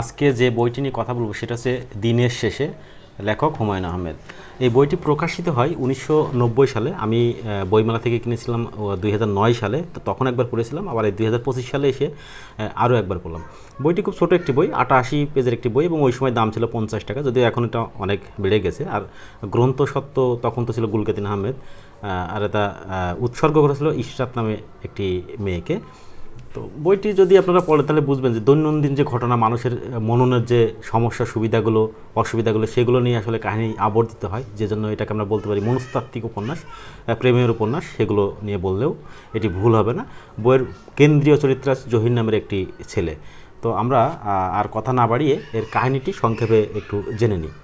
আজকে যে বইটি নিয়ে কথা বলব সেটা হচ্ছে দিনের শেষে, লেখক হুমায়ুন আহমেদ। এই বইটি প্রকাশিত হয় উনিশশো নব্বই সালে। আমি বইমেলা থেকে কিনেছিলাম দুই হাজার নয় সালে। তো তখন একবার পড়েছিলাম, আবার এই দুই হাজার পঁচিশ সালে এসে আরও একবার পড়লাম। বইটি খুব ছোটো একটি বই, আটাশি পেজের একটি বই এবং ওই সময় দাম ছিল পঞ্চাশ টাকা, যদিও এখন এটা অনেক বেড়ে গেছে। আর গ্রন্থ সত্ত্ব তখন তো ছিল গুলকাতিন আহমেদ আর এটা উৎসর্গ করেছিল ইশরাত নামে একটি মেয়েকে। তো বইটি যদি আপনারা পড়েন তাহলে বুঝবেন যে দৈনন্দিন যে ঘটনা, মানুষের মননের যে সমস্যা, সুবিধাগুলো, অসুবিধাগুলো, সেগুলো নিয়ে আসলে কাহিনী আবর্তিত হয়। যে জন্য এটাকে আমরা বলতে পারি মনস্তাত্ত্বিক উপন্যাস প্রেমের উপন্যাস, সেগুলো নিয়ে বললেও এটি ভুল হবে না। বইয়ের কেন্দ্রীয় চরিত্র আছে জহির নামের একটি ছেলে। তো আমরা আর কথা না বাড়িয়ে এর কাহিনীটি সংক্ষেপে একটু জেনে নিই।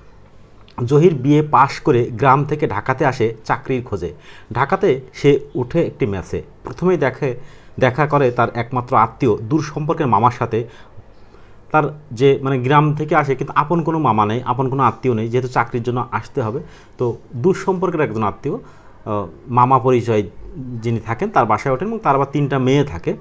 জহির বিয়ে পাশ করে গ্রাম থেকে ঢাকাতে আসে চাকরির খোঁজে। ঢাকাতে সে উঠে একটি ম্যাচে প্রথমেই দেখে দেখা করে তার একমাত্র আত্মীয়, দূর সম্পর্কের মামার সাথে। তার যে মানে গ্রাম থেকে আসে, কিন্তু আপন কোনো মামা নেই, আপন কোনো আত্মীয় নেই, যেহেতু চাকরির জন্য আসতে হবে। তো দূর সম্পর্কের একজন আত্মীয় মামা পরিচয় যিনি থাকেন, তার বাসায় ওঠেন এবং তার আবার তিনটা মেয়ে থাকে।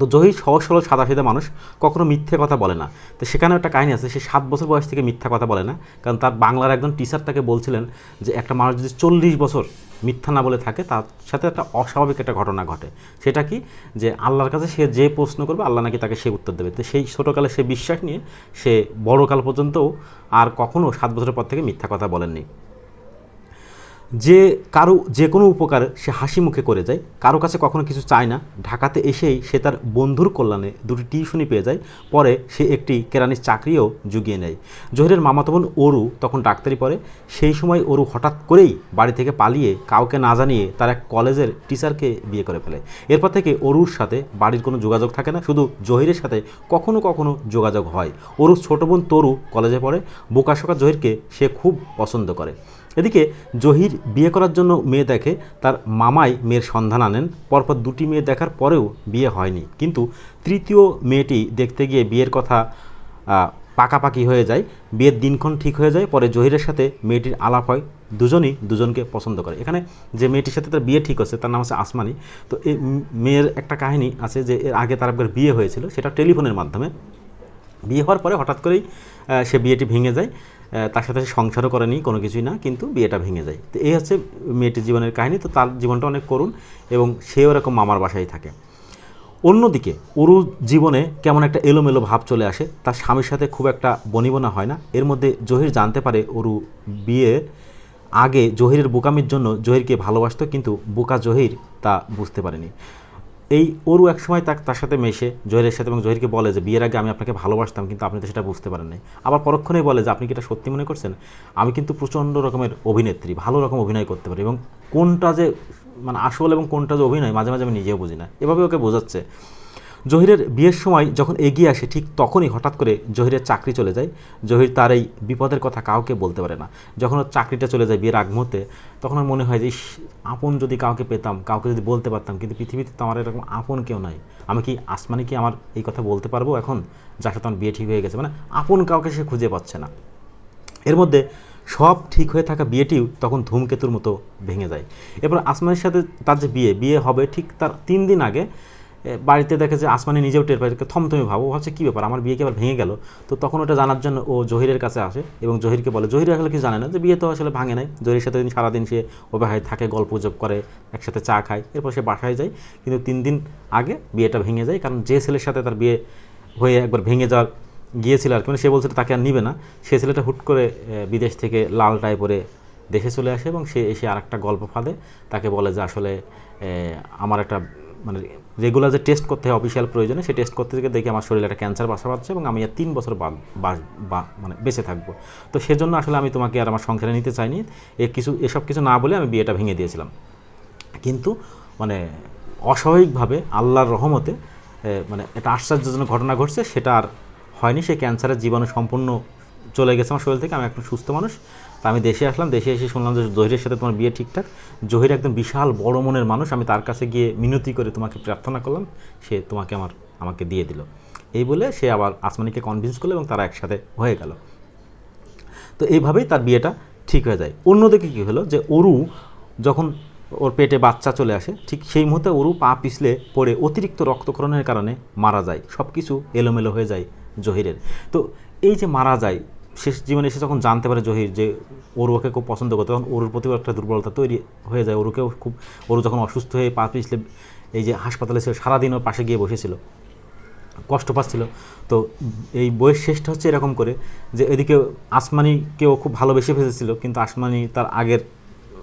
তো জহির সহজ সরল সাদা মানুষ কখনো মিথ্যে কথা বলে না। তো সেখানে একটা কাহিনী আছে, সে সাত বছর বয়স থেকে মিথ্যা কথা বলে না। কারণ তার বাংলার একজন টিচার তাকে বলছিলেন যে, একটা মানুষ যদি চল্লিশ বছর মিথ্যা না বলে থাকে, তার সাথে একটা অস্বাভাবিক একটা ঘটনা ঘটে। সেটা কি? যে আল্লাহর কাছে সে যে প্রশ্ন করবে, আল্লাহ নাকি তাকে সে উত্তর দেবে। তো সেই ছোটোকালে সে বিশ্বাস নিয়ে সে বড়কাল পর্যন্তও আর কখনও সাত বছরের পর থেকে মিথ্যা কথা বলেননি। যে কারও যে কোনো উপকার সে হাসি মুখে করে যায়, কারও কাছে কখনো কিছু চায় না, ঢাকাতে এসেই সে তার বন্ধুর কল্যাণে দুটি টিউশনি পেয়ে যায়, পরে সে একটি কেরানির চাকরিও জুগিয়ে নেয়। জহিরের মামাতো বোন অরু তখন ডাক্তারি পড়ে, সেই সময় অরু হঠাৎ করেই বাড়ি থেকে পালিয়ে কাউকে না জানিয়ে তার এক কলেজের টিচারকে বিয়ে করে ফেলে। এরপর থেকে অরুর সাথে বাড়ির কোনো যোগাযোগ থাকে না, শুধু জহিরের সাথে কখনো কখনো যোগাযোগ হয়। অরুর ছোট বোন তরু কলেজে পড়ে বোকাশোকা জহিরকে সে খুব পছন্দ করে। এদিকে জহির বিয়ে করার জন্য মেয়ে দেখে তার মামাই মেয়ের সন্ধান আনেন। পরপর দুটি মেয়ে দেখার পরেও বিয়ে হয়নি। কিন্তু তৃতীয় মেয়েটি দেখতে গিয়ে বিয়ের কথা পাকাপাকি হয়ে যায়। বিয়ের দিনক্ষণ ঠিক হয়ে যায়, পরে জহিরের সাথে মেয়েটির আলাপ হয়। দুজনই দুজনকে পছন্দ করে। এখানে যে মেয়েটির সাথে তার বিয়ে ঠিক হচ্ছে তার নাম হচ্ছে আসমানি। তো এই মেয়ের একটা কাহিনী আছে যে এর আগে তার একবার বিয়ে হয়েছিল, সেটা টেলিফোনের মাধ্যমে। বিয়ে হওয়ার পরে হঠাৎ করেই সে বিয়েটি ভেঙে যায়। তার সাথে সে সংসারও করেনি, কোনো কিছুই না, কিন্তু বিয়েটা ভেঙে যায়। তো এই হচ্ছে মেয়েটির জীবনের কাহিনী, তো তার জীবনটা অনেক করুণ এবং সেও এরকম মামার বাসায় থাকে। অন্যদিকে অরু জীবনে কেমন একটা এলোমেলো ভাব চলে আসে, তার স্বামীর সাথে খুব একটা বনিবনা হয় না। এর মধ্যে জহির জানতে পারে অরু বিয়ে আগে জহিরের বোকামির জন্য জহিরকে ভালোবাসত, কিন্তু বোকা জহির তা বুঝতে পারেনি। এই ওরও এক সময় তার সাথে মেশে, জহিরের সাথে, এবং জহিরকে বলে যে, বিয়ের আগে আমি আপনাকে ভালোবাসতাম, কিন্তু আপনি তো সেটা বুঝতে পারেন নাই আবার পরক্ষণেই বলে যে, আপনি কি এটা সত্যি মনে করছেন? আমি কিন্তু প্রচণ্ড রকমের অভিনেত্রী, ভালো রকম অভিনয় করতে পারি। এবং কোনটা যে মানে আসল এবং কোনটা যে অভিনয়, মাঝে মাঝে আমি নিজেও বুঝি না। এভাবে ওকে বোঝাচ্ছে। জহিরের বিয়ের সময় যখন এগিয়ে আসে, ঠিক তখনই হঠাৎ করে জহিরের চাকরি চলে যায়। জহির তার এই বিপদের কথা কাউকে বলতে পারে না। যখন ওর চাকরিটা চলে যায় বিয়ের আগ মুহূর্তে, তখন আমার মনে হয় যে আপন যদি কাউকে পেতাম, কাউকে যদি বলতে পারতাম, কিন্তু পৃথিবীতে তো আমার এরকম আপন কেউ নাই। আমি কি আসমানি কি আমার এই কথা বলতে পারব এখন? যার সাথে আমার বিয়ে ঠিক হয়ে গেছে। মানে আপন কাউকে সে খুঁজে পাচ্ছে না। এর মধ্যে সব ঠিক হয়ে থাকা বিয়েটিও তখন ধূমকেতুর মতো ভেঙে যায়। এরপর আসমানের সাথে তার যে বিয়ে বিয়ে হবে ঠিক তার তিন দিন আগে বাড়িতে দেখে যে আসমানি নিজেও টের পায়, থমথমে ভাবো ভাবছে কী ব্যাপার, আমার বিয়ে কি আবার ভেঙে গেল। তো তখন ওটা জানার জন্য ও জহিরের কাছে আসে এবং জহিরকে বলে, জহির আসলে কিছু জানে না, যে বিয়ে তো আসলে ভাঙে নাই। জহিরের সাথে দিন, সারাদিন সে ওভাবে থাকে, গল্প গুজব করে, একসাথে চা খায়, এরপর সে বাসায় যায়। কিন্তু তিন দিন আগে বিয়েটা ভেঙে যায়, কারণ যে ছেলের সাথে তার বিয়ে হয়ে একবার ভেঙে যাওয়ার গিয়েছিল আর কি মানে সে বলছিল তাকে আর নিবে না। সে ছেলেটা হুট করে বিদেশ থেকে লাল টাই পরে দেশে চলে আসে এবং সে এসে আরেকটা গল্প ফাঁদে, তাকে বলে যে আসলে আমার একটা মানে রেগুলার যে টেস্ট করতে হয় অফিসিয়াল প্রয়োজনে, সেই টেস্ট করতে গিয়ে দেখি আমার শরীরে একটা ক্যান্সার বাসা বাঁধছে এবং আমি আর তিন বছর বা মানে বেঁচে থাকব। তো সেজন্য আসলে আমি তোমাকে আর আমার সংসারে নিতে চাইনি। এ কিছু, এসব কিছু না বলে আমি বিয়েটা ভেঙে দিয়েছিলাম। কিন্তু মানে অস্বাভাবিকভাবে আল্লাহর রহমতে মানে এটা আশ্চর্যজনক ঘটনা ঘটছে, সেটা আর হয়নি। সেই ক্যান্সারের জীবাণু সম্পূর্ণ চলে গেছে আমার শরীর থেকে, আমি এখন সুস্থ মানুষ। তা আমি দেশে আসলাম, দেশে এসে শুনলাম যে জহিরের সাথে তোমার বিয়ে ঠিকঠাক। জহির একদম বিশাল বড় মনের মানুষ, আমি তার কাছে গিয়ে মিনতি করে তোমাকে প্রার্থনা করলাম, সে তোমাকে আমার, আমাকে দিয়ে দিল। এই বলে সে আবার আসমানিকে কনভিন্স করল এবং তারা একসাথে হয়ে গেল। তো এইভাবেই তার বিয়েটা ঠিক হয়ে যায়। অন্যদিকে কী হলো যে অরু যখন ওর পেটে বাচ্চা চলে আসে, ঠিক সেই মুহূর্তে অরু পা পিছলে পড়ে অতিরিক্ত রক্তক্ষরণের কারণে মারা যায়। সব কিছু এলোমেলো হয়ে যায় জহিরের। তো এই যে মারা যায় শেষ জীবনে এসে যখন জানতে পারে জহির যে ওরুকে খুব পছন্দ করতো তখন ওরুর প্রতিও একটা দুর্বলতা তৈরি হয়ে যায়। ওরুকেও খুব ওরু যখন অসুস্থ হয়ে পা পিছলে এই যে হাসপাতালে ছিল সারাদিন ওর পাশে গিয়ে বসেছিল, কষ্ট পাচ্ছিল। তো এই বইয়ের শেষটা হচ্ছে এরকম করে যে, এদিকে আসমানিকেও খুব ভালোবেসে ফেসেছিল কিন্তু আসমানি তার আগের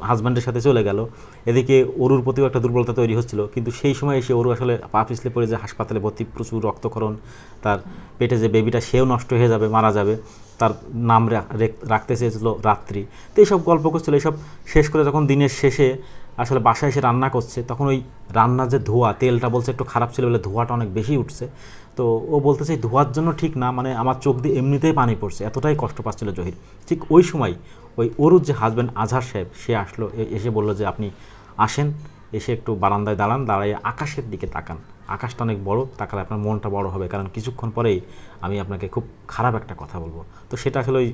হাজব্যান্ডের সাথে চলে গেল। এদিকে অরুর প্রতিও একটা দুর্বলতা তৈরি হচ্ছিল। কিন্তু সেই সময় এসে অরু আসলে পা পিছলে পড়ে যে হাসপাতালে ভর্তি, প্রচুর রক্তক্ষরণ, তার পেটে যে বেবিটা সেও নষ্ট হয়ে যাবে, মারা যাবে, তার নাম রাখতে চেয়েছিল রাত্রি। তো এইসব গল্প করছিল। এইসব শেষ করে যখন দিনের শেষে আসলে বাসায় এসে রান্না করছে, তখন ওই রান্নার যে ধোঁয়া, তেলটা বলছে একটু খারাপ ছিল বলে ধোঁয়াটা অনেক বেশি উঠছে। তো ও বলতেছে ধোঁয়ার জন্য ঠিক না মানে আমার চোখ দিয়ে এমনিতেই পানি পড়ছে, এতটাই কষ্ট পাচ্ছিল জহির। ঠিক ওই সময় ওই অরুর যে হাজব্যান্ড আজহার সাহেব, সে আসলো এসে বলল যে, আপনি আসেন, এসে একটু বারান্দায় দাঁড়ান, দাঁড়িয়ে আকাশের দিকে তাকান। আকাশটা অনেক বড়, তাকালে আপনার মনটা বড় হবে, কারণ কিছুক্ষণ পরেই আমি আপনাকে খুব খারাপ একটা কথা বলব। তো সেটা আসলে ওই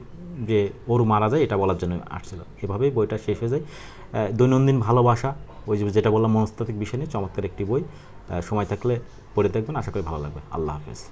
যে ওরু মারা যায়, এটা বলার জন্য আসছিল। এভাবেই বইটা শেষ হয়ে যায়। দৈনন্দিন ভালোবাসা, ওই যেটা বললাম মনস্তাত্ত্বিক বিষয় নিয়ে, চমৎকার একটি বই। সময় থাকলে পড়ে দেখবেন। আশা করি ভালো লাগবে। আল্লাহ হাফেজ।